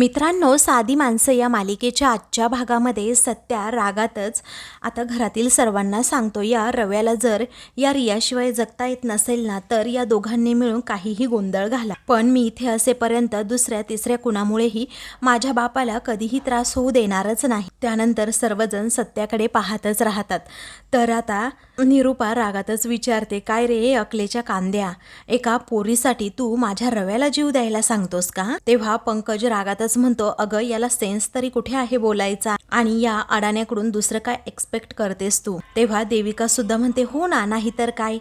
मित्रांनो साधी माणसं या मालिकेच्या आजच्या भागामध्ये सत्या रागातच आता घरातील सर्वांना सांगतो या रव्याला जर या रियाशिवाय जगता येत नसेल ना तर या दोघांनी मिळून काहीही गोंधळ घाला. पण मी इथे असेपर्यंत दुसऱ्या तिसऱ्या कुणामुळेही माझ्या बापाला कधीही त्रास होऊ देणारच नाही. त्यानंतर सर्वजण सत्याकडे पाहतच राहतात. तर आता निरूपा रागातच विचारते काय रे अकलेच्या कांद्या? एका पोरीसाठी तू माझ्या रव्याला जीव द्यायला सांगतोस का? तेव्हा पंकज रागातच म्हणतो अगं याला सेन्स तरी कुठे आहे बोलायचा? आणि या अडाण्याकडून दुसरं काय एक्सपेक्ट करतेस तू? तेव्हा देविका सुद्धा म्हणते हो ना नाही तर काय?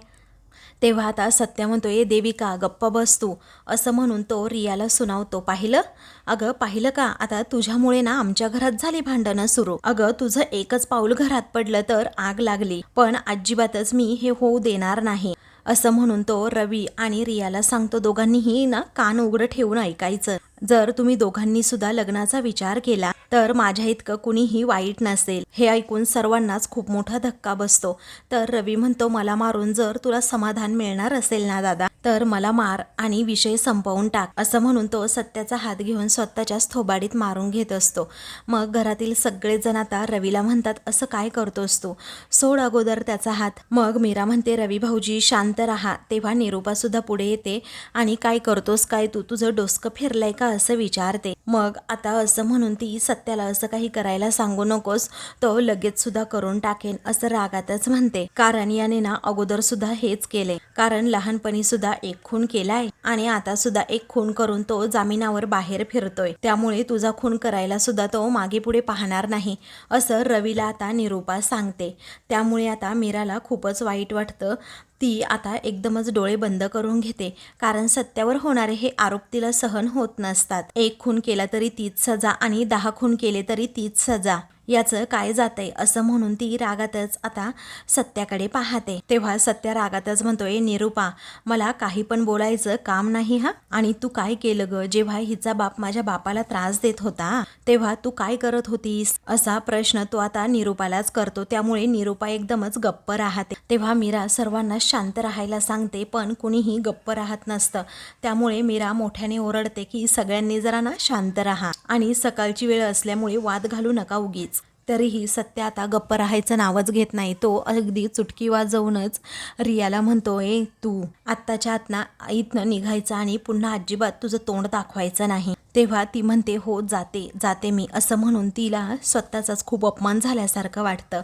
तेव्हा आता सत्या म्हणतो देविका गप्प बस तू. असं म्हणून तो रियाला सुनावतो. पाहिलं? अगं पाहिलं का? आता तुझ्यामुळे ना आमच्या घरात झाली भांडणं सुरू. अगं तुझं एकच पाऊल घरात पडलं तर आग लागली. पण अजिबातच मी हे होऊ देणार नाही. असं म्हणून तो रवी आणि रियाला सांगतो दोघांनीही ना कान उघडं ठेवून ऐकायचं. जर तुम्ही दोघांनी सुद्धा लग्नाचा विचार केला तर माझ्या इतकं कुणीही वाईट नसेल. हे ऐकून सर्वांनाच खूप मोठा धक्का बसतो. तर रवी म्हणतो मला मारून जर तुला समाधान मिळणार असेल ना दादा तर मला मार आणि विषय संपवून टाक. असं म्हणून तो सत्याचा हात घेऊन स्वतःच्याच थोबाडीत मारून घेत असतो. मग घरातील सगळेजण आता रवीला म्हणतात असं काय करतोस तू? सोड अगोदर त्याचा हात. मग मीरा म्हणते रवी भाऊजी शांत राहा. तेव्हा निरूपासुद्धा पुढे येते. आणि काय करतोस काय तू? तुझं डोसकं फिरलंय का असं विचारते. मग आता असं म्हणून ती सत्याला असं काही करायला सांगू नकोस. तो लगेच सुद्धा करून टाकेन असं रागातच म्हणते. कारण याने ना अगोदर सुद्धा हेच केले. कारण लहानपणी सुद्धा एक खून केलाय आणि आता सुद्धा एक खून करून तो जामिनावर बाहेर फिरतोय. त्यामुळे तुझा खून करायला सुद्धा तो मागे पुढे पाहणार नाही असं रवीला आता निरूपा सांगते. त्यामुळे आता मीराला खूपच वाईट वाटतं. ती आता एकदमच डोळे बंद करून घेते कारण सत्यावर होणारे हे आरोप तिला सहन होत नसतात. एक खून केला तरी तीच सजा आणि दहा खून केले तरी तीच सजा. याचं काय जातंय असं म्हणून ती रागातच आता सत्याकडे पाहते. तेव्हा सत्या रागातच म्हणतोय निरूपा मला काही पण बोलायचं काम नाही हा. आणि तू काय केलं ग? जेव्हा हिचा बाप माझ्या बापाला त्रास देत होता तेव्हा तू काय करत होतीस? असा प्रश्न तो आता निरूपालाच करतो. त्यामुळे निरूपा एकदमच गप्प राहते. तेव्हा मीरा सर्वांना शांत राहायला सांगते पण कुणीही गप्प राहत नसतं. त्यामुळे मीरा मोठ्याने ओरडते की सगळ्यांनी जरा ना शांत राहा. आणि सकाळची वेळ असल्यामुळे वाद घालू नका उगीच. तरीही सत्य आता गप्प राहायचं नावच घेत नाही. तो अगदी चुटकी वाजवूनच रियाला म्हणतो ए तू आत्ताच्या आतना इथनं निघायचं आणि पुन्हा अजिबात तुझं तोंड दाखवायचं नाही. तेव्हा ती म्हणते हो जाते जाते मी. असं म्हणून तिला स्वतःचाच खूप अपमान झाल्यासारखं वाटतं.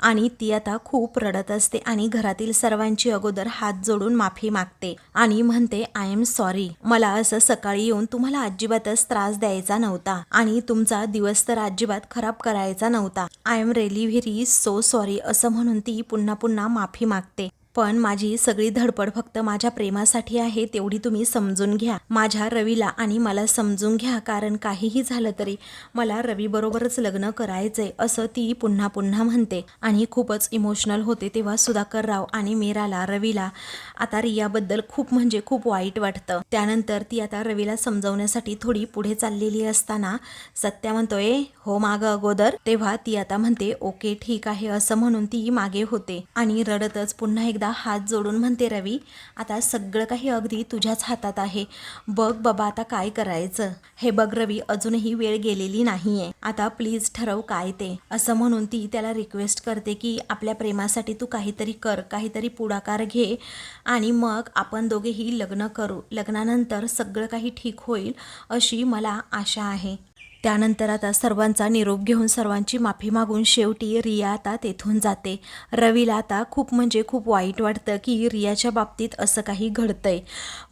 आणि ती आता खूप रडत असते आणि घरातील सर्वांची अगोदर हात जोडून माफी मागते आणि म्हणते आय एम सॉरी मला असं सकाळी येऊन तुम्हाला अजिबातच त्रास द्यायचा नव्हता आणि तुमचा दिवस तर अजिबात खराब करायचा नव्हता. I am really very so sorry असं म्हणून ती पुन्हा पुन्हा माफी मागते. पण माझी सगळी धडपड फक्त माझ्या प्रेमासाठी आहे तेवढी तुम्ही समजून घ्या. माझ्या रवीला आणि मला समजून घ्या कारण काहीही झालं तरी मला रवीबरोबरच लग्न करायचंय असं ती पुन्हा पुन्हा म्हणते. आणि खूपच इमोशनल होते तेव्हा सुधाकर राव आणि मीराला रवीला. आता रियाबद्दल खूप म्हणजे खूप वाईट वाटतं. त्यानंतर ती आता रवीला समजवण्यासाठी थोडी पुढे चाललेली असताना सत्या म्हणतोय हो मागं अगोदर. तेव्हा ती आता म्हणते ओके ठीक आहे असं म्हणून ती मागे होते. आणि रडतच पुन्हा एकदा हात जोडून म्हणते रवी आता सगळं काही अगदी तुझ्याच हातात आहे. बघ बाबा आता काय करायचं. हे बघ रवी अजूनही वेळ गेलेली नाहीये. आता प्लीज ठरव काय ते. असं म्हणून ती त्याला रिक्वेस्ट करते की आपल्या प्रेमासाठी तू काहीतरी कर काहीतरी पुढाकार घे आणि मग आपण दोघेही लग्न करू. लग्नानंतर सगळं काही ठीक होईल अशी मला आशा आहे. त्यानंतर आता सर्वांचा निरोप घेऊन सर्वांची माफी मागून शेवटी रिया आता तेथून जाते. रवीला आता खूप म्हणजे खूप वाईट वाटतं की रियाच्या बाबतीत असं काही घडतंय.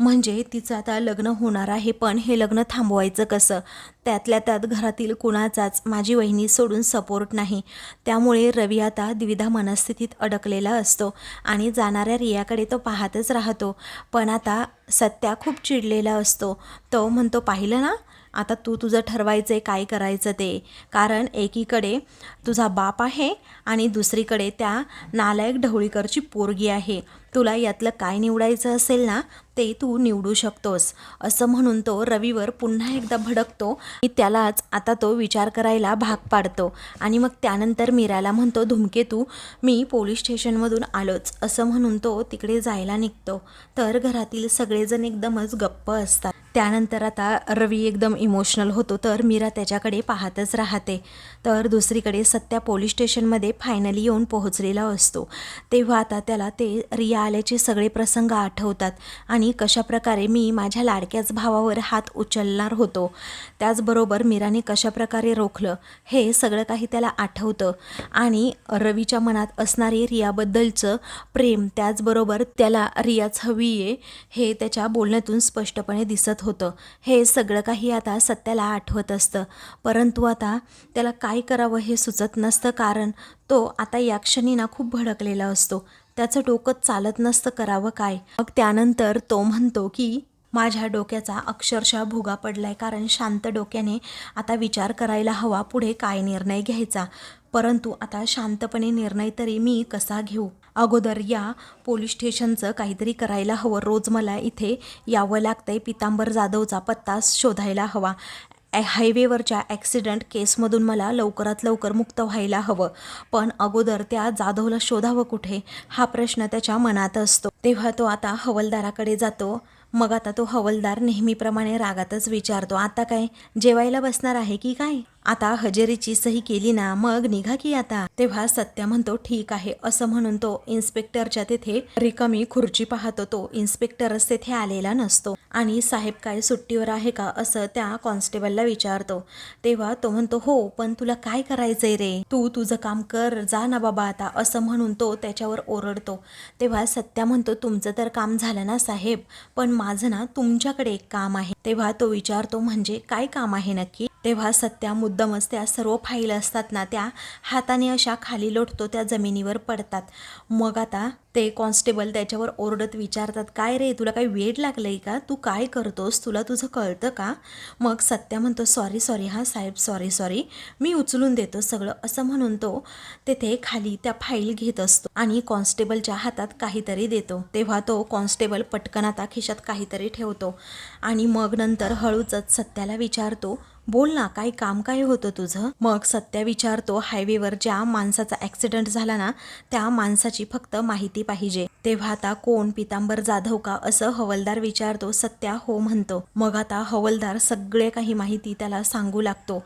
म्हणजे तिचं आता लग्न होणार आहे पण हे लग्न थांबवायचं कसं? त्यातल्या त्यात घरातील कुणाचाच माझी वहिनी सोडून सपोर्ट नाही. त्यामुळे रवी आता द्विधा मनस्थितीत अडकलेला असतो आणि जाणाऱ्या रियाकडे तो पाहतच राहतो. पण आता सत्या खूप चिडलेला असतो. तो म्हणतो पाहिलं ना? आता तू तुझं ठरवायचं आहे काय करायचं ते. कारण एकीकडे तुझा बाप आहे आणि दुसरीकडे त्या नालायक ढवळीकरची पोरगी आहे. तुला यातलं काय निवडायचं असेल ना ते तू निवडू शकतोस. असं म्हणून तो रवीवर पुन्हा एकदा भडकतो की त्यालाच आता तो विचार करायला भाग पाडतो. आणि मग त्यानंतर मीराला म्हणतो धुमकेतू मी पोलीस स्टेशनमधून आलोच. असं म्हणून तो तिकडे जायला निघतो. तर घरातील सगळेजण एकदमच गप्प असतात. त्यानंतर आता रवी एकदम इमोशनल होतो तर मीरा त्याच्याकडे पाहतच राहते. तर दुसरीकडे सत्या पोलीस स्टेशनमध्ये फायनली येऊन पोहोचलेला असतो. तेव्हा आता त्याला ते रिया आल्याचे सगळे प्रसंग आठवतात आणि कशाप्रकारे मी माझ्या लाडक्याच भावावर हात उचलणार होतो. त्याचबरोबर मीराने कशाप्रकारे रोखलं हे सगळं काही त्याला आठवतं. आणि रवीच्या मनात असणारी रियाबद्दलचं प्रेम त्याचबरोबर त्याला रियाच हवी आहे हे त्याच्या बोलण्यातून स्पष्टपणे दिसत होतं. हे सगळं काही आता सत्याला आठवत असतं. परंतु आता त्याला काय करावं हे सुचत नसतं कारण तो आता या क्षणी ना खूप भडकलेला असतो. त्याचं डोकं चालत नसतं करावं काय? मग त्यानंतर तो म्हणतो की माझ्या डोक्याचा अक्षरशः भुगा पडलाय कारण शांत डोक्याने आता विचार करायला हवा पुढे काय निर्णय घ्यायचा. परंतु आता शांतपणे निर्णय तरी मी कसा घेऊ? अगोदर या पोलीस स्टेशनचं काहीतरी करायला हवं. रोज मला इथे यावं लागतंय. पितांबर जाधवचा पत्ता शोधायला हवा. हायवेवरच्या ॲक्सिडेंट केसमधून मला लवकरात लवकर मुक्त व्हायला हवं. पण अगोदर त्या जाधवला शोधावं कुठे? हा प्रश्न त्याच्या मनात असतो. तेव्हा तो आता हवलदाराकडे जातो. मग आता तो हवलदार नेहमीप्रमाणे रागातच विचारतो आता काय? जेवायला बसणार आहे की काय? आता हजेरीची सही केली ना मग निघा की आता. तेव्हा सत्या म्हणतो ठीक आहे असं म्हणून तो इन्स्पेक्टरच्या तेथे रिकामी खुर्ची पाहतो. तो इन्स्पेक्टरच तेथे आलेला नसतो. आणि साहेब काय सुट्टीवर आहे का? असं त्या कॉन्स्टेबलला विचारतो. तेव्हा तो म्हणतो हो पण तुला काय करायचंय रे? तू तुझं काम कर जा ना बाबा आता असं म्हणून तो त्याच्यावर ओरडतो. तेव्हा सत्या म्हणतो तुमचं तर काम झालं ना साहेब पण माझं ना तुमच्याकडे एक काम आहे. तेव्हा तो विचारतो म्हणजे काय काम आहे नक्की? तेव्हा सत्या मुद्दमच त्या सर्व फाईल असतात ना त्या हाताने अशा खाली लोटतो त्या जमिनीवर पडतात. मग आता ते कॉन्स्टेबल त्याच्यावर ओरडत विचारतात काय रे तुला काही वेळ लागलंय का? तू काय करतोस? तुला तुझं कळतं का? मग सत्या म्हणतो सॉरी सॉरी हां साहेब सॉरी सॉरी. मी उचलून देतो सगळं. असं म्हणून तो तेथे खाली त्या फाईल घेत असतो आणि कॉन्स्टेबलच्या हातात काहीतरी देतो. तेव्हा तो कॉन्स्टेबल पटकन आता खिशात काहीतरी ठेवतो आणि मग नंतर हळूचच सत्याला विचारतो बोल ना काय काम काय होतं तुझं? मग सत्या विचारतो हायवेवर ज्या माणसाचा ॲक्सिडेंट झाला ना त्या माणसाची फक्त माहिती पाहिजे. तेव्हा आता कोण पितांबर जाधव का असं हवलदार विचारतो सत्या हो म्हणतो. मग आता हवलदार सगळे काही माहिती त्याला सांगू लागतो.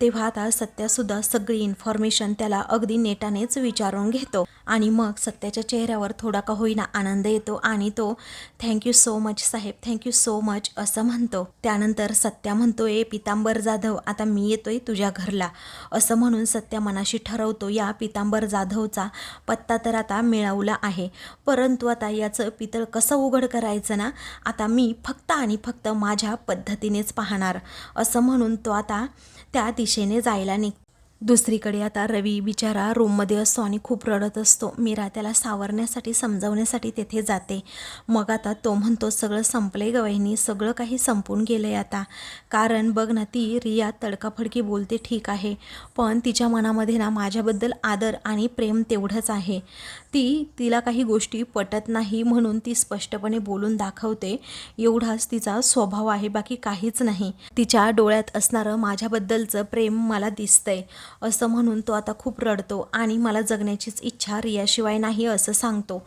तेव्हा आता सत्यासुद्धा सगळी इन्फॉर्मेशन त्याला अगदी नेटानेच विचारून घेतो. आणि मग सत्याच्या चेहऱ्यावर थोडा का होईना आनंद येतो आणि तो थँक्यू सो मच साहेब. थँक्यू सो मच असं म्हणतो. त्यानंतर सत्या म्हणतो ए पितांबर जाधव आता मी येतोय तुझ्या घरला. असं म्हणून सत्या मनाशी ठरवतो या पितांबर जाधवचा पत्ता तर आता मिळवला आहे. परंतु आता याचं पितळ कसं उघड करायचं ना? आता मी फक्त आणि फक्त माझ्या पद्धतीनेच पाहणार. असं म्हणून तो आता त्या दिशेने जायला निघ दुसरीकडे आता रवी बिचारा रूममध्ये असतो आणि खूप रडत असतो. मीरा त्याला सावरण्यासाठी समजावण्यासाठी तेथे जाते. मग आता तो म्हणतो सगळं संपले गवाईनी सगळं काही संपून गेलं आहे आता. कारण बघ ना ती रिया तडकाफडकी बोलते ठीक आहे. पण तिच्या मनामध्ये ना माझ्याबद्दल आदर आणि प्रेम तेवढंच आहे. ती तिला काही गोष्टी पटत नाही म्हणून ती स्पष्टपणे बोलून दाखवते. एवढाच तिचा स्वभाव आहे बाकी काहीच नाही. तिच्या डोळ्यात असणारं माझ्याबद्दलचं प्रेम मला दिसतंय. असं म्हणून तो आता खूप रडतो आणि मला जगण्याचीच इच्छा रियाशिवाय नाही असं सांगतो.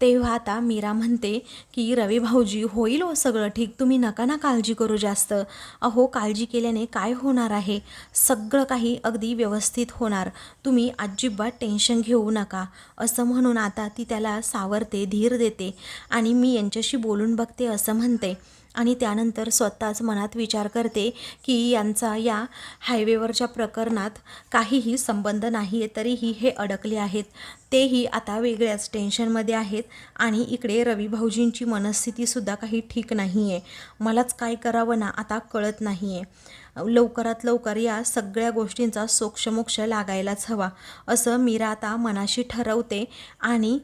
तेव्हा आता मीरा म्हणते की रवी भाऊजी होईल हो सगळं ठीक. तुम्ही नका ना काळजी करू जास्त. अहो काळजी केल्याने काय होणार आहे? सगळं काही अगदी व्यवस्थित होणार. तुम्ही अजिबात टेन्शन घेऊ नका. असं म्हणून आता ती त्याला सावरते धीर देते आणि मी यांच्याशी बोलून बघते असं म्हणते. आणि त्यानंतर स्वतःच मनात विचार करते की यांचा या हायवेवरच्या प्रकरणात काहीही संबंध नाही आहे तरीही हे अडकले आहेत. तेही आता वेगळ्याच टेन्शनमध्ये आहेत आणि इकडे रवी भाऊजींची मनस्थितीसुद्धा काही ठीक नाही आहे मलाच काय करावं ना आता कळत नाही आहे लवकरात लवकर या सगळ्या गोष्टींचा सोक्षमोक्ष लागायलाच हवा असं मीरा आता मनाशी ठरवते आणि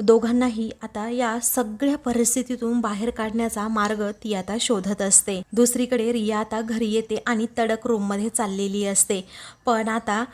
दोघांनाही आता या सगळ्या परिस्थितीतून बाहेर काढण्याचा मार्ग ती आता शोधत असते. दुसरीकडे रिया आता घरी येते आणि तडक रूममध्ये चाललेली असते. पण आता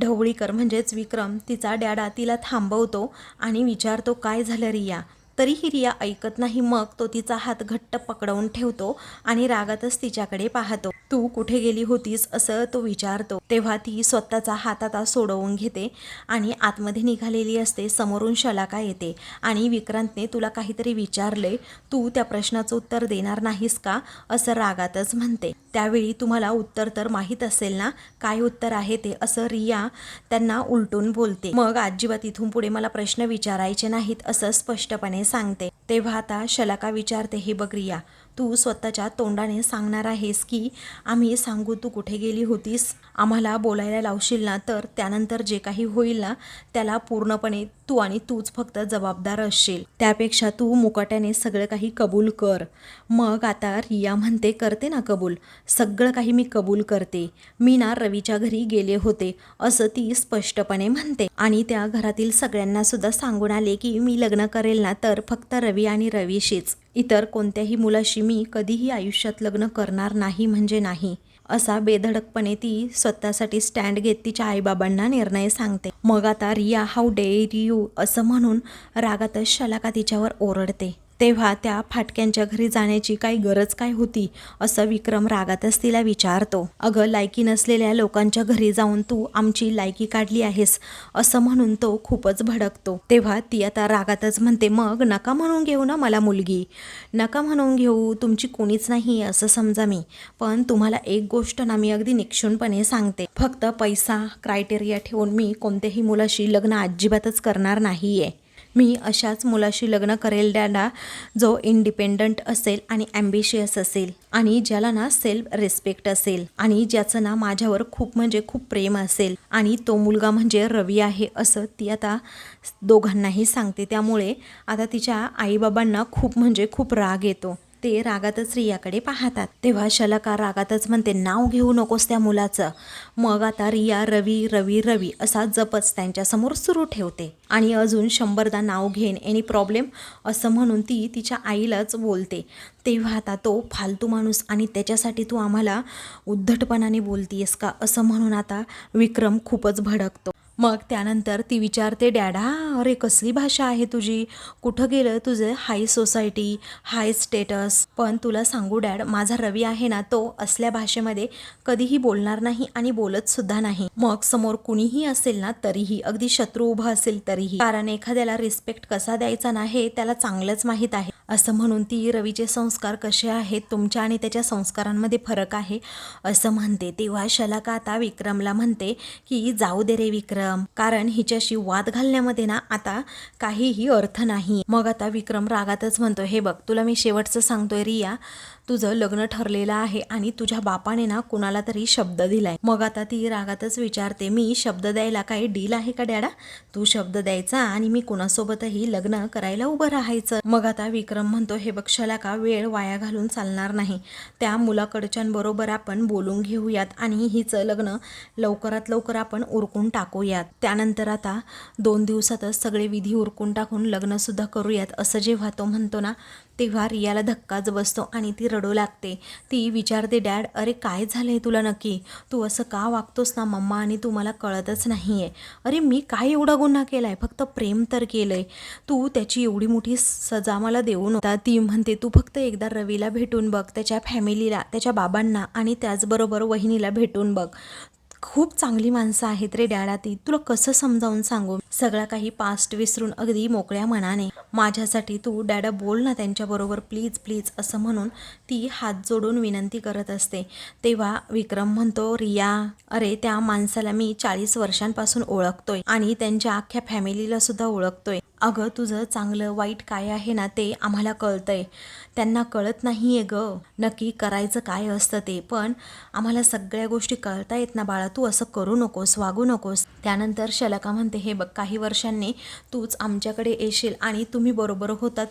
ढवळीकर म्हणजेच विक्रम तिचा डॅडा तिला थांबवतो आणि विचारतो काय झालं रिया? तरीही रिया ऐकत नाही. मग तो तिचा हात घट्ट पकडवून ठेवतो आणि रागातच तिच्याकडे पाहतो. तू कुठे गेली होतीस असं तो विचारतो. तेव्हा ती स्वतःचा हात आता सोडवून घेते आणि आतमध्ये निघालेली असते. समोरून शलाका येते आणि विक्रांतने तुला काहीतरी विचारले तू त्या प्रश्नाचं उत्तर देणार नाहीस का? असं रागातच म्हणते. त्यावेळी तुम्हाला उत्तर तर माहीत असेल ना? काय उत्तर आहे ते? असं रिया त्यांना उलटून बोलते. मग अजिबात इथून पुढे मला प्रश्न विचारायचे नाहीत असं स्पष्टपणे सांगते. तेव्हा आता शलाका विचारते हे बघ रिया तू स्वतःच्या तोंडाने सांगणार आहेस की आम्ही सांगू तू कुठे गेली होतीस? आम्हाला बोलायला लावशील ना? तर त्यानंतर जे काही होईल ना त्याला पूर्णपणे तू आणि तूच फक्त जबाबदार असशील. त्यापेक्षा तू मुकाट्याने सगळं काही कबूल कर. मग आता रिया म्हणते करते ना कबूल. सगळं काही मी कबूल करते. मी ना रवीच्या घरी गेले होते असं ती स्पष्टपणे म्हणते. आणि त्या घरातील सगळ्यांना सुद्धा सांगून आले की मी लग्न करेल ना तर फक्त रवी आणि रवीशीच. इतर कोणत्याही मुलाशी मी कधीही आयुष्यात लग्न करणार नाही म्हणजे नाही असा बेधडकपणे ती स्वतःसाठी स्टँड घेत तिच्या आईबाबांना निर्णय सांगते. मग आता रिया हाऊ डेअर यू? असं म्हणून रागातच शलाका तिच्यावर ओरडते. तेव्हा त्या फाटक्यांच्या घरी जाण्याची काही गरज काय होती असं विक्रम रागातच तिला विचारतो. अगं लायकी नसलेल्या लोकांच्या घरी जाऊन तू आमची लायकी काढली आहेस असं म्हणून तो खूपच भडकतो. तेव्हा ती आता रागातच म्हणते मग नका म्हणून घेऊ ना मला मुलगी. नका म्हणून घेऊ तुमची कोणीच नाही असं समजा मी. पण तुम्हाला एक गोष्ट ना मी अगदी निक्षूनपणे सांगते. फक्त पैसा क्रायटेरिया ठेवून मी कोणत्याही मुलाशी लग्न अजिबातच करणार नाही आहे मी अशाच मुलाशी लग्न करेल डॅडा जो इंडिपेंडंट असेल आणि ॲम्बिशियस असेल आणि ज्याला ना सेल्फ रिस्पेक्ट असेल आणि ज्याचं ना माझ्यावर खूप म्हणजे खूप प्रेम असेल आणि तो मुलगा म्हणजे रवी आहे असं ती आता दोघांनाही सांगते. त्यामुळे आता तिच्या आईबाबांना खूप म्हणजे खूप राग येतो. ते रागातच रियाकडे पाहतात. तेव्हा शलाका रागातच म्हणते नाव घेऊ नकोस त्या मुलाचं. मग आता रिया रवी रवी रवी असा जपच त्यांच्यासमोर सुरू ठेवते. आणि अजून शंभरदा नाव घेईन एनी प्रॉब्लेम? असं म्हणून ती तिच्या आईलाच बोलते. तेव्हा आता तो फालतू माणूस आणि त्याच्यासाठी तू आम्हाला उद्धटपणाने बोलतीयस का? असं म्हणून आता विक्रम खूपच भडकतो. मग त्यानंतर ती विचारते डॅडा अरे कसली भाषा आहे तुझी? कुठं गेलं तुझं हाय सोसायटी हाय स्टेटस? पण तुला सांगू डॅड माझा रवी आहे ना तो असल्या भाषेमध्ये कधीही बोलणार नाही आणि बोलत सुद्धा नाही. मग समोर कुणीही असेल ना तरीही अगदी शत्रू उभा असेल तरीही. कारण एखाद्याला रिस्पेक्ट कसा द्यायचा ना हे त्याला चांगलंच माहीत आहे. असं म्हणून ती रवीचे संस्कार कसे आहेत तुमच्या आणि त्याच्या संस्कारांमध्ये फरक आहे? असं म्हणते. तेव्हा शलाका आता विक्रमला म्हणते की जाऊ दे रे विक्रम कारण हिच्याशी वाद घालण्यामध्ये ना आता काहीही अर्थ नाही. मग आता विक्रम रागातच म्हणतो हे बघ तुला मी शेवटचं सांगतोय रिया. तुझं लग्न ठरलेलं आहे आणि तुझ्या बापाने ना कुणाला तरी शब्द दिलाय. मग आता ती रागातच विचारते मी शब्द द्यायला काही डील आहे का डॅडा? तू शब्द द्यायचा आणि मी कुणासोबतही लग्न करायला उभं राहायचं. मग आता विक्रम म्हणतो हे बक्षाला का वेळ वाया घालून चालणार नाही. त्या मुलाकडच्यांबरोबर आपण बोलून घेऊयात आणि हिचं लग्न लवकरात लवकर आपण उरकून करूयात. त्यानंतर आता दोन दिवसातच सगळे विधी उरकून टाकून लग्नसुद्धा करूयात असं जेव्हा तो म्हणतो ना तेव्हा रियाला धक्काच बसतो आणि ती रडू लागते. ती विचारते डॅड अरे काय झालं आहे तुला नक्की? तू असं का वागतोस ना मम्मा? आणि तू मला कळतच नाही आहे अरे मी काय एवढा गुन्हा केला आहे फक्त प्रेम तर केलंय. तू त्याची एवढी मोठी सजा मला देऊ नव्हता. ती म्हणते तू फक्त एकदा रवीला भेटून बघ त्याच्या फॅमिलीला त्याच्या बाबांना आणि त्याचबरोबर वहिनीला भेटून बघ. खूप चांगली माणसं आहेत रे डॅडा ती तुला कसं समजावून सांगू? सगळा काही पास्ट विसरून अगदी मोकळ्या मनाने. माझ्यासाठी तू डॅडा बोल ना त्यांच्याबरोबर प्लीज प्लीज असं म्हणून ती हात जोडून विनंती करत असते. तेव्हा विक्रम म्हणतो रिया अरे त्या माणसाला मी चाळीस वर्षांपासून ओळखतोय आणि त्यांच्या अख्ख्या फॅमिलीला सुद्धा ओळखतोय. अगं तुझं चांगलं वाईट काय आहे ना ते आम्हाला कळतंय. त्यांना कळत नाही आहे ग. नक्की करायचं काय असतं ते पण आम्हाला सगळ्या गोष्टी कळता येत ना बाळा. तू असं करू नकोस वागू नकोस. त्यानंतर शलका म्हणते हे बघ काही वर्षांनी तूच आमच्याकडे येशील आणि तुम्ही बरोबर होतात.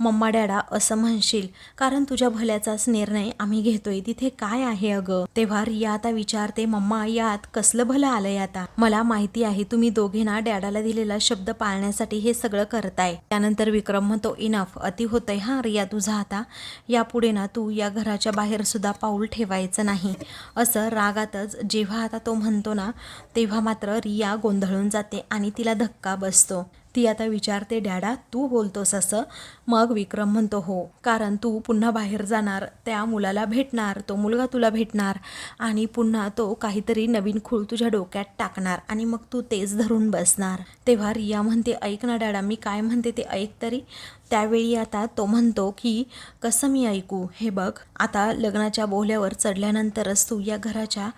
मम्मा डॅडा असं म्हणशील. कारण तुझ्या भल्याचाच निर्णय आम्ही घेतोय. तिथे काय आहे अगं? तेव्हा रिया आता विचारते मम्मा यात कसलं भलं आलंय आता? मला माहिती आहे तुम्ही दोघे ना डॅडाला दिलेला शब्द पाळण्यासाठी हे सगळं सगळं करताय. त्यानंतर विक्रम म्हणतो इनफ अति होतंय. हा रिया तुझा आता यापुढे ना तू या घराच्या बाहेर सुद्धा पाऊल ठेवायचं नाही. असं रागातच जेव्हा आता तो म्हणतो ना तेव्हा मात्र रिया गोंधळून जाते आणि तिला धक्का बसतो. ती आता विचारते डॅडा तू बोलतोस असं. मग विक्रम म्हणतो हो कारण तू पुन्हा बाहेर जाणार त्या मुलाला भेटणार तो मुलगा तुला भेटणार आणि पुन्हा तो काहीतरी नवीन खूळ तुझ्या डोक्यात टाकणार आणि मग तू तेच धरून बसणार. तेव्हा रिया म्हणते ऐक ना डॅडा मी काय म्हणते ते ऐक तरी. त्यावेळी आता तो म्हणतो की कसं मी ऐकू? हे बघ आता लग्नाच्या बोहल्यावर चढल्यानंतरच तू या घराच्या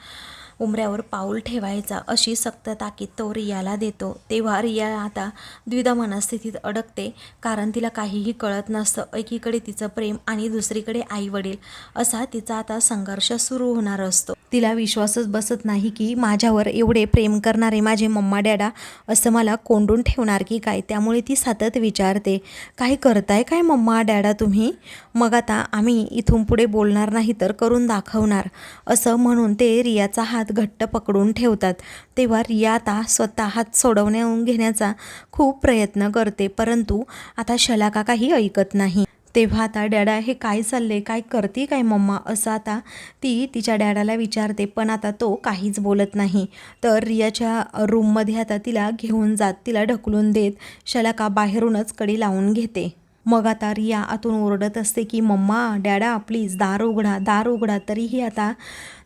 उमऱ्यावर पाऊल ठेवायचा अशी सक्त ताकीद तो रियाला देतो. तेव्हा रिया आता द्विधा मनस्थितीत अडकते. कारण तिला काहीही कळत नसतं. एकीकडे तिचं प्रेम आणि दुसरीकडे आई वडील असा तिचा आता संघर्ष सुरू होणार असतो. तिला विश्वासच बसत नाही की माझ्यावर एवढे प्रेम करणारे माझे मम्मा डॅडा असं मला कोंडून ठेवणार की काय? त्यामुळे ती सतत विचारते काय करताय? काय मम्मा डॅडा तुम्ही? मग आता आम्ही इथून पुढे बोलणार नाही तर करून दाखवणार. असं म्हणून ते रियाचा हात घट्ट पकडून ठेवतात. तेव्हा रिया आता स्वतः हात सोडवण्याहून घेण्याचा खूप प्रयत्न करते परंतु आता शलाका काही ऐकत नाही. तेव्हा आता डॅडा हे काय चालले काय करते काय मम्मा? असं आता ती तिच्या डॅडाला विचारते पण आता तो काहीच बोलत नाही. तर रियाच्या रूममध्ये आता तिला घेऊन जात तिला ढकलून देत शलाका बाहेरूनच कडी लावून घेते. मग आता रिया आतून ओरडत असते की मम्मा डॅडा प्लीज दार उघडा दार उघडा. तरीही आता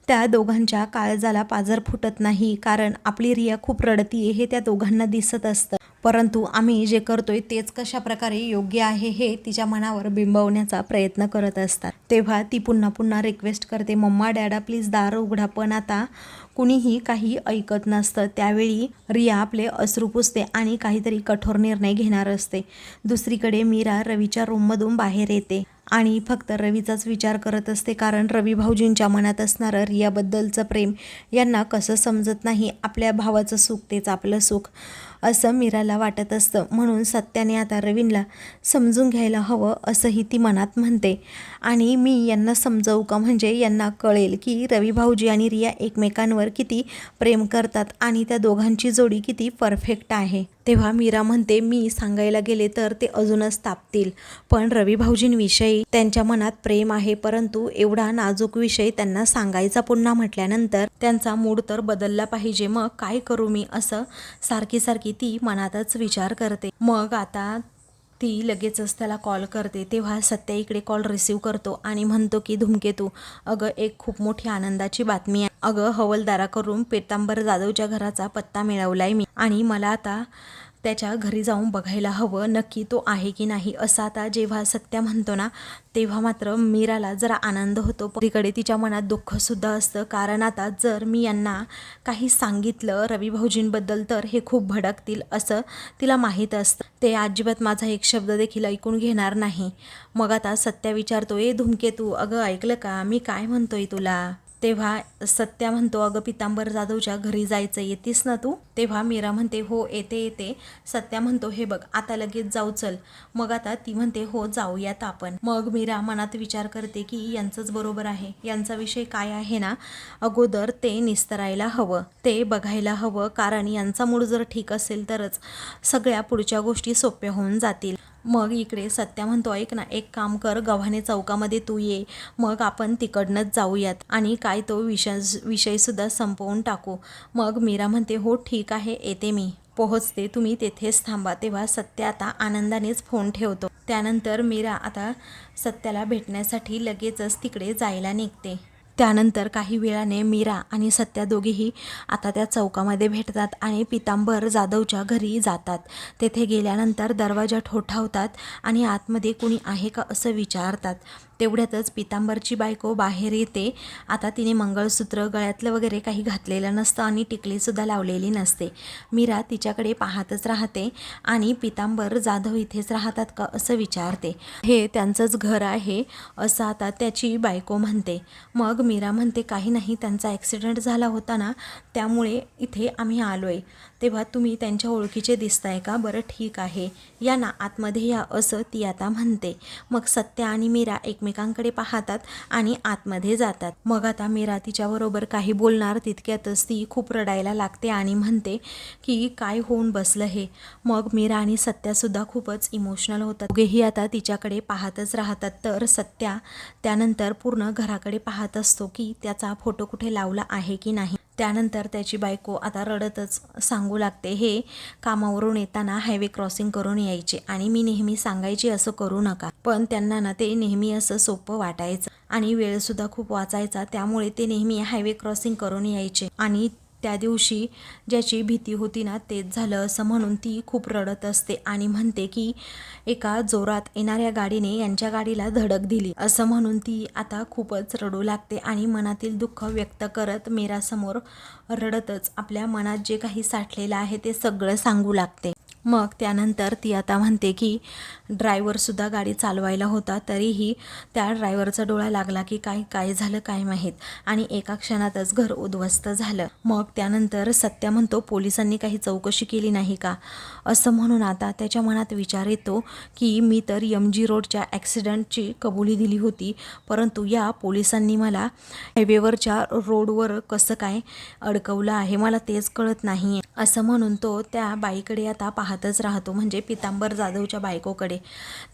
त्या दोघांच्या काळजाला पाजर फुटत नाही कारण आपली रिया खूप रडतीये हे त्या दोघांना दिसत असतं. परंतु आम्ही जे करतोय तेच कशा प्रकारे योग्य आहे हे तिच्या मनावर बिंबवण्याचा प्रयत्न करत असतात. तेव्हा ती पुन्हा पुन्हा रिक्वेस्ट करते मम्मा डॅडा प्लीज दार उघडा पण आता कुणीही काही ऐकत नसतं त्यावेळी रिया आपले अश्रू पुसते आणि काहीतरी कठोर निर्णय घेणार असते. दुसरीकडे मीरा रवीच्या रूममधून बाहेर येते आणि फक्त रवीचाच विचार करत असते कारण रवी भाऊजींच्या मनात असणारं रियाबद्दलचं प्रेम यांना कसं समजत नाही? आपल्या भावाचं सुख तेच आपलं सुख. असं मीराला वाटत असतं. म्हणून सत्याने आता रवींला समजून घ्यायला हवं असंही ती मनात म्हणते. आणि मी यांना समजावू का? म्हणजे यांना कळेल की रवी भाऊजी आणि रिया एकमेकांवर किती प्रेम करतात आणि त्या दोघांची जोडी किती परफेक्ट आहे. तेव्हा मीरा म्हणते मी सांगायला गेले तर ते अजूनच तापतील. पण रवी भाऊजींविषयी त्यांच्या मनात प्रेम आहे परंतु एवढा नाजूक विषय त्यांना सांगायचा पुन्हा म्हटल्यानंतर त्यांचा मूड तर बदलला पाहिजे. मग काय करू मी? असं सारखी सारखी ती मनातच विचार करते. मग आता ती लगेचच त्याला कॉल करते. तेव्हा सत्या इकडे कॉल रिसीव करतो आणि म्हणतो की धूमकेतू अगं एक खूप मोठी आनंदाची बातमी आहे. अगं हवलदाराकडून पेतांबर जाधवच्या घराचा पत्ता मिळवलाय मी आणि मला आता त्याच्या घरी जाऊन बघायला हवं नक्की तो आहे की नाही असं आता जेव्हा सत्या म्हणतो ना तेव्हा मात्र मीराला जरा आनंद होतो. तिकडे तिच्या मनात दुःखसुद्धा असतं. कारण आता जर मी यांना काही सांगितलं रवी भाऊजींबद्दल तर हे खूप भडकतील असं तिला माहीत असतं. ते अजिबात माझा एक शब्द देखील ऐकून घेणार नाही. मग आता सत्या विचारतो ए धुमकेतू अगं ऐकलं का? मी काय म्हणतोय तुला? तेव्हा सत्या म्हणतो अगं पितांबर जाधवच्या घरी जायचं येतीस ना तू? तेव्हा मीरा म्हणते हो येते येते. सत्या म्हणतो हे बघ आता लगेच जाऊ चल. मग आता ती म्हणते हो जाऊयात आपण. मग मीरा मनात विचार करते की यांचंच बरोबर आहे. यांचा विषय काय आहे ना अगोदर ते निस्तरायला हवं. ते बघायला हवं कारण यांचा मूड जर ठीक असेल तरच सगळ्या पुढच्या गोष्टी सोप्या होऊन जातील. मग इकडे सत्या म्हणतो ऐक ना एक काम कर गव्हाणे चौकामध्ये तू ये मग आपण तिकडनंच जाऊयात. आणि काय तो विषय विषयसुद्धा संपवून टाकू. मग मीरा म्हणते हो ठीक आहे येते मी. पोहोचते तुम्ही तेथेच थांबा. तेव्हा सत्या आता आनंदानेच फोन ठेवतो. त्यानंतर मीरा आता सत्याला भेटण्यासाठी लगेचच तिकडे जायला निघते. त्यानंतर काही वेळाने मीरा आणि सत्या दोघेही आता त्या चौकामध्ये भेटतात आणि पितांबर जाधवच्या घरी जातात. तेथे गेल्यानंतर दरवाजा ठोठावतात आणि आतमध्ये कुणी आहे का असं विचारतात. तेवढ्यातच पितांबरची बायको बाहेर येते. आता तिने मंगळसूत्र गळ्यातलं वगैरे काही घातलेलं नसतं आणि टिकलीसुद्धा लावलेली नसते. मीरा तिच्याकडे पाहतच राहते आणि पितांबर जाधव इथेच राहतात का असं विचारते. हे त्यांचंच घर आहे असं आता त्याची बायको म्हणते. मग मीरा म्हणते काही नाही त्यांचा ॲक्सिडेंट झाला होता ना त्यामुळे इथे आम्ही आलो आहे तेव्हा तुम्ही त्यांच्या ओळखीचे दिसताय का? बरं ठीक आहे. या ना आतमध्ये या असं ती आता म्हणते. मग सत्या आणि मीरा एक एकमेकांकडे पाहतात आणि आतमध्ये जातात. मग आता मीरा तिच्याबरोबर काही बोलणार तितक्यातच ती खूप रडायला लागते आणि म्हणते की काय होऊन बसलं हे. मग मीरा आणि सत्यासुद्धा खूपच इमोशनल होतात. दोघेही आता तिच्याकडे पाहतच राहतात. तर सत्या त्यानंतर पूर्ण घराकडे पाहत असतो की त्याचा फोटो कुठे लावला आहे की नाही. त्यानंतर त्याची बायको आता रडतच सांगू लागते हे कामावरून येताना हायवे क्रॉसिंग करून यायचे आणि मी नेहमी सांगायची असं करू नका. पण त्यांना ना ते नेहमी असं सोपं वाटायचं आणि वेळसुद्धा खूप वाचायचा त्यामुळे ते नेहमी हायवे क्रॉसिंग करून यायचे आणि त्या दिवशी ज्याची भीती होती ना तेच झालं असं म्हणून ती खूप रडत असते आणि म्हणते की एका जोरात येणाऱ्या गाडीने यांच्या गाडीला धडक दिली. असं म्हणून ती आता खूपच रडू लागते आणि मनातील दुःख व्यक्त करत मीरासमोर रडतच आपल्या मनात जे काही साठलेलं आहे ते सगळं सांगू लागते. मग त्यानंतर ती आता म्हणते की ड्रायव्हरसुद्धा गाडी चालवायला होता तरीही त्या ड्रायव्हरचा डोळा लागला की काय काय झालं काय माहीत. आणि एका क्षणातच घर उद्ध्वस्त झालं. मग त्यानंतर सत्या म्हणतो पोलिसांनी काही चौकशी केली नाही का? असं म्हणून आता त्याच्या मनात विचार येतो की मी तर यम जी रोडच्या ॲक्सिडेंटची कबुली दिली होती परंतु या पोलिसांनी मला हायवेवरच्या रोडवर कसं काय अडकवलं आहे मला तेच कळत नाही असं म्हणून तो त्या बाईकडे आता पाहतच राहतो म्हणजे पितांबर जाधवच्या बायकोकडे.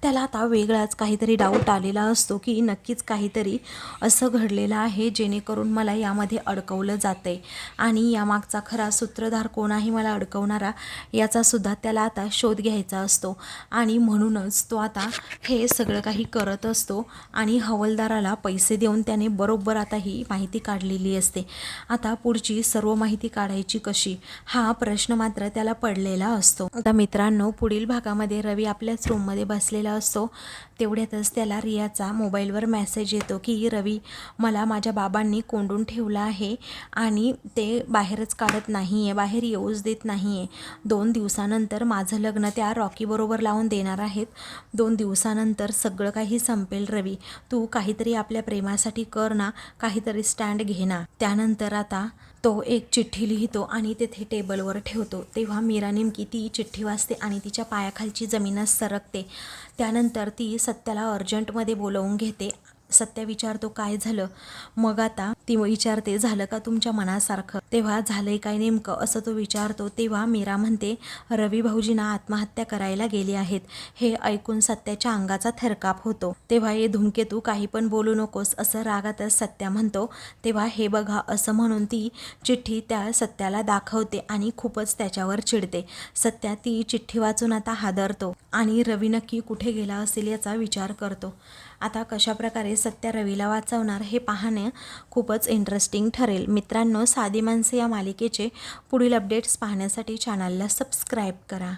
त्याला आता वेगळाच काहीतरी डाऊट आलेला असतो की नक्कीच काहीतरी असं घडलेलं आहे जेणेकरून मला यामध्ये अडकवलं जातंय. आणि यामागचा खरा सूत्रधार कोण आहे मला अडकवणारा याचासुद्धा त्याला आता शोध घ्यायचा असतो. आणि म्हणूनच तो आता हे सगळं काही करत असतो आणि हवलदाराला पैसे देऊन त्याने बरोबर आता ही माहिती काढलेली असते. आता पुढची सर्व माहिती काढायची कशी? हा प्रश्न मात्र त्याला पडलेला असतो. आता मित्रांनो पुढील भागामध्ये रवी आपल्याच रूममध्ये बसलेला असतो. तेवढ्यातच त्याला रियाचा मोबाईलवर मेसेज येतो की रवी मला माझ्या बाबांनी कोंडून ठेवलं आहे आणि ते बाहेरच काढत नाही आहे बाहेर येऊच देत नाही आहे दोन दिवसानंतर माझं लग्न त्या रॉकीबरोबर लावून देणार आहेत. दोन दिवसानंतर सगळं काही संपेल रवी. तू काहीतरी आपल्या प्रेमासाठी कर ना काहीतरी स्टँड घे ना. त्यानंतर आता तो एक चिठ्ठी लिहितो आणि तेथे टेबलवर ठेवतो. तेव्हा मीरा नेमकी ती चिठ्ठी वाचते आणि तिच्या पायाखालची जमीनच सरकते. त्यानंतर ती सत्याला अर्जंटमध्ये बोलवून घेते. सत्या विचारतो काय झालं? मग आता ती विचारते झालं का तुमच्या मनासारखं? तेव्हा झालंय काय नेमकं? असं तो विचारतो. तेव्हा मीरा म्हणते रवी भाऊजींना आत्महत्या करायला गेली आहेत. हे ऐकून सत्याच्या अंगाचा थरकाप होतो. तेव्हा हे धूमकेतू काही पण बोलू नकोस असं रागातच सत्या म्हणतो. तेव्हा हे बघा असं म्हणून ती चिठ्ठी त्या सत्याला दाखवते आणि खूपच त्याच्यावर चिडते. सत्या ती चिठ्ठी वाचून आता हादरतो आणि रवी नक्की कुठे गेला असेल याचा विचार करतो. आता कशाप्रकारे सत्या रवीला वाचवणार हे पाहणे खूपच इंटरेस्टिंग ठरेल. मित्रांनो साधी माणसे या मालिकेचे पुढील अपडेट्स पाहण्यासाठी चॅनलला सबस्क्राईब करा.